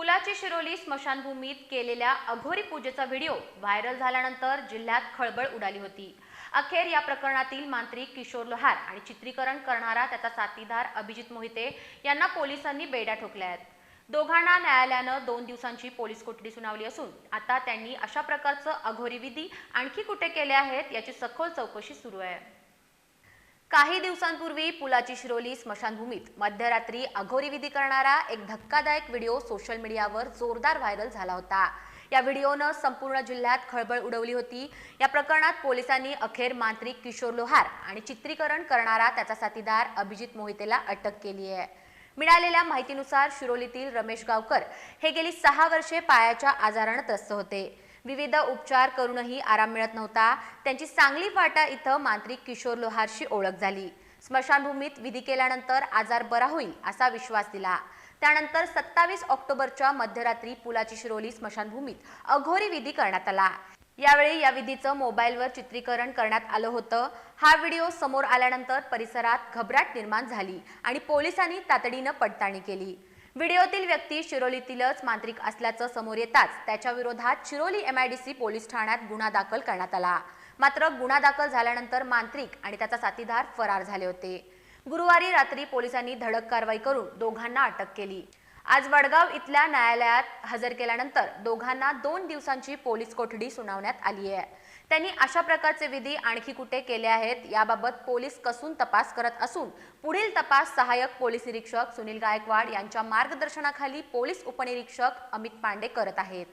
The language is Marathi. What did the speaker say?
पुलाची शिरोली स्मशानभूमीत केलेल्या अघोरी पूजेचा व्हिडिओ व्हायरल झाल्यानंतर जिल्ह्यात खळबळ उडाली होती. अखेर या प्रकरणातील मांत्रिक किशोर लोहार आणि चित्रीकरण करणारा त्याचा साथीदार अभिजित मोहिते यांना पोलिसांनी बेड्या ठोकल्या आहेत. दोघांना न्यायालयानं दोन दिवसांची पोलीस कोठडी सुनावली असून आता त्यांनी अशा प्रकारचं अघोरी विधी आणखी कुठे केले आहेत याची सखोल चौकशी सुरू आहे. काही दिवसांपूर्वी पुलाची शिरोली स्मशानभूमीत मध्यरात्री अघोरी विधी करणारा एक धक्कादायक व्हिडिओ सोशल मीडियावर जोरदार व्हायरल झाला होता. या व्हिडिओनं संपूर्ण जिल्ह्यात खळबळ उडवली होती. या प्रकरणात पोलिसांनी अखेर मांत्रिक किशोर लोहार आणि चित्रीकरण करणारा त्याचा साथीदार अभिजित मोहितेला अटक केली आहे. मिळालेल्या माहितीनुसार शिरोलीतील रमेश गावकर हे गेली सहा वर्षे पायाच्या आजारानं त्रस्त होते. विविध उपचार करूनही आराम मिळत नव्हता. त्यांची सांगली फाटा इथं मांत्रिक किशोर लोहारशी ओळख झाली. स्मशानभूमीत विधी केल्यानंतर आजार बरा होईल असा विश्वास दिला. त्यानंतर सत्तावीस ऑक्टोबरच्या मध्यरात्री पुलाची शिरोली स्मशानभूमीत अघोरी विधी करण्यात आला. यावेळी या विधीचं मोबाईलवर चित्रीकरण करण्यात आलं होतं. हा व्हिडिओ समोर आल्यानंतर परिसरात घबराट निर्माण झाली आणि पोलिसांनी तातडीनं पडताळणी केली. व्हिडिओतील व्यक्ती शिरोलीतीलच मांत्रिक असल्याचं समोर येताच त्याच्या विरोधात शिरोली एमआयडीसी पोलीस ठाण्यात गुन्हा दाखल करण्यात आला. मात्र गुन्हा दाखल झाल्यानंतर मांत्रिक आणि त्याचा साथीदार फरार झाले होते. गुरुवारी रात्री पोलिसांनी धडक कारवाई करून दोघांना अटक केली. आज वडगाव इथल्या न्यायालयात हजर केल्यानंतर दोघांना दोन दिवसांची पोलीस कोठडी सुनावण्यात आली आहे. त्यांनी अशा प्रकारचे विधी आणखी कुठे केले आहेत याबाबत पोलीस कसून तपास करत असून पुढील तपास सहाय्यक पोलीस निरीक्षक सुनील गायकवाड यांच्या मार्गदर्शनाखाली पोलीस उपनिरीक्षक अमित पांडे करत आहेत.